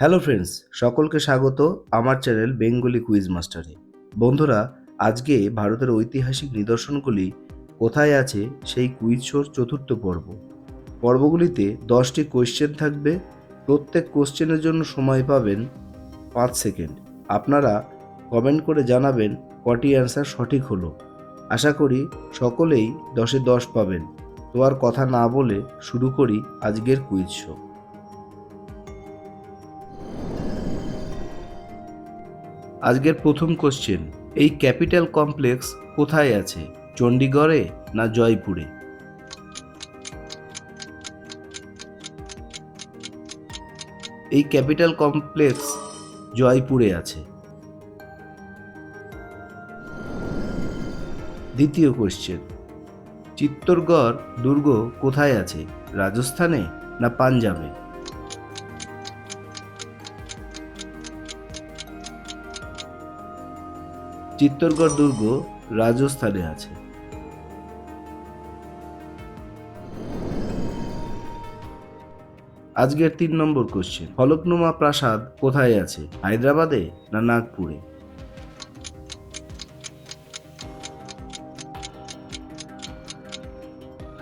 Hello friends, সকলকে স্বাগত আমার চ্যানেল বেঙ্গলি কুইজ মাস্টারে। বন্ধুরা, আজকে ভারতের ঐতিহাসিক নিদর্শনগুলি কোথায় আছে সেই কুইজ শোর চতুর্থ পর্ব। পর্বগুলিতে দশটি কোয়েশ্চেন থাকবে, প্রত্যেক কোশ্চেনের জন্য সময় পাবেন পাঁচ সেকেন্ড। আপনারা কমেন্ট করে জানাবেন কটি অ্যান্সার সঠিক হলো। আশা করি সকলেই দশে দশ পাবেন। তো আর কথা না বলে শুরু করি আজকের কুইজ শো। আজকের প্রথম কোশ্চেন এই ক্যাপিটাল কমপ্লেক্স কোথায় আছে? চণ্ডীগড়ে না জয়পুরে? এই ক্যাপিটাল কমপ্লেক্স জয়পুরে আছে। দ্বিতীয় কোশ্চেন চিত্তরগড় দুর্গ কোথায় আছে? রাজস্থানে না পাঞ্জাবে? চিত্তরগড় দুর্গ রাজস্থানে আছে। আজকের তিন নম্বর কোশ্চেন ফলকনুমা প্রাসাদ কোথায় আছে? হায়দ্রাবাদে না নাগপুরে?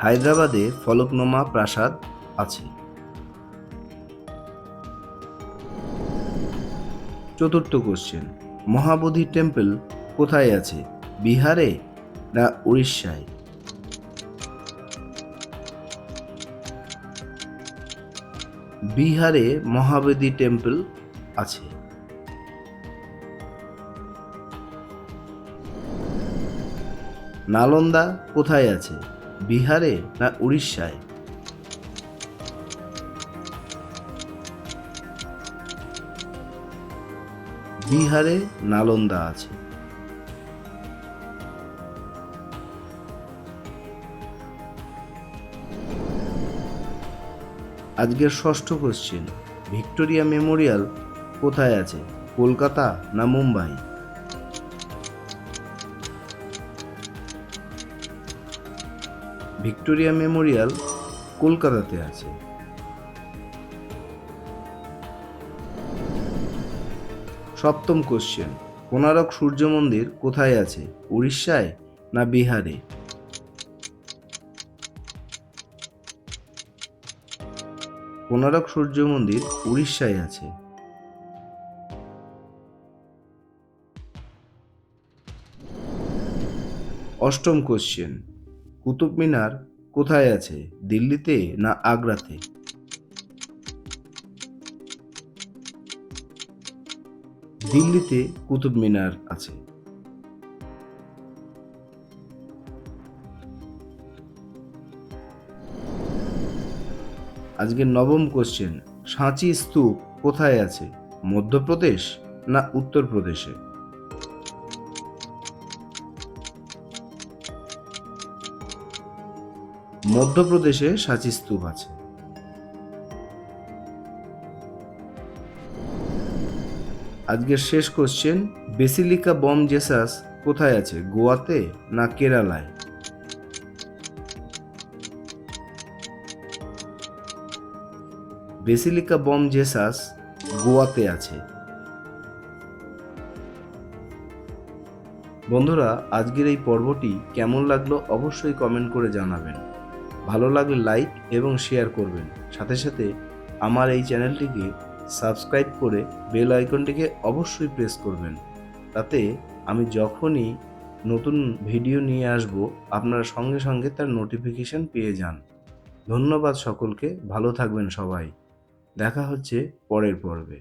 হায়দ্রাবাদে ফলকনুমা প্রাসাদ আছে। চতুর্থ কোশ্চেন মহাবোধি টেম্পল কোথায় আছে? বিহারে না উড়িষ্যায়? বিহারে মহাবোধি টেম্পল আছে। নালন্দা কোথায় আছে? বিহারে না উড়িষ্যায়? বিহারে নালন্দা আছে। আজকের ষষ্ঠ কোশ্চেন ভিক্টোরিয়া মেমোরিয়াল কোথায় আছে? কলকাতা না মুম্বাই? ভিক্টোরিয়া মেমোরিয়াল কলকাতাতে আছে। সপ্তম কোশ্চেন কোনারক সূর্য মন্দির কোথায় আছে? উড়িষ্যায় না বিহারে? কোনারক সূর্য মন্দির উড়িষ্যায় আছে। অষ্টম কোশ্চেন কুতুব মিনার কোথায় আছে, দিল্লিতে না আগ্রাতে? দিল্লিতে কুতুব মিনার আছে। আজকের নবম কোশ্চেন সাঁচি স্তূপ কোথায় আছে? মধ্যপ্রদেশ না উত্তরপ্রদেশে? মধ্যপ্রদেশে সাঁচি স্তূপ আছে। আজকের শেষ কোশ্চেন বেসিলিকা বম জেসাস কোথায় আছে? গোয়াতে না কেরালায়? বেসিলিকা বম জেসাস গোয়াতে আছে। বন্ধুরা, আজকের এই পর্বটি কেমন লাগল অবশ্যই কমেন্ট করে জানাবেন। ভালো লাগলে লাইক এবং শেয়ার করবেন। সাথে সাথে আমার এই চ্যানেলটিকে সাবস্ক্রাইব করে বেল আইকনটিকে অবশ্যই প্রেস করবেন। তাতে আমি যখনই নতুন ভিডিও নিয়ে আসব, আপনারা সঙ্গে সঙ্গে তার নোটিফিকেশন পেয়ে যান। ধন্যবাদ সকলকে, ভালো থাকবেন সবাই। দেখা হচ্ছে পরের পর্বে।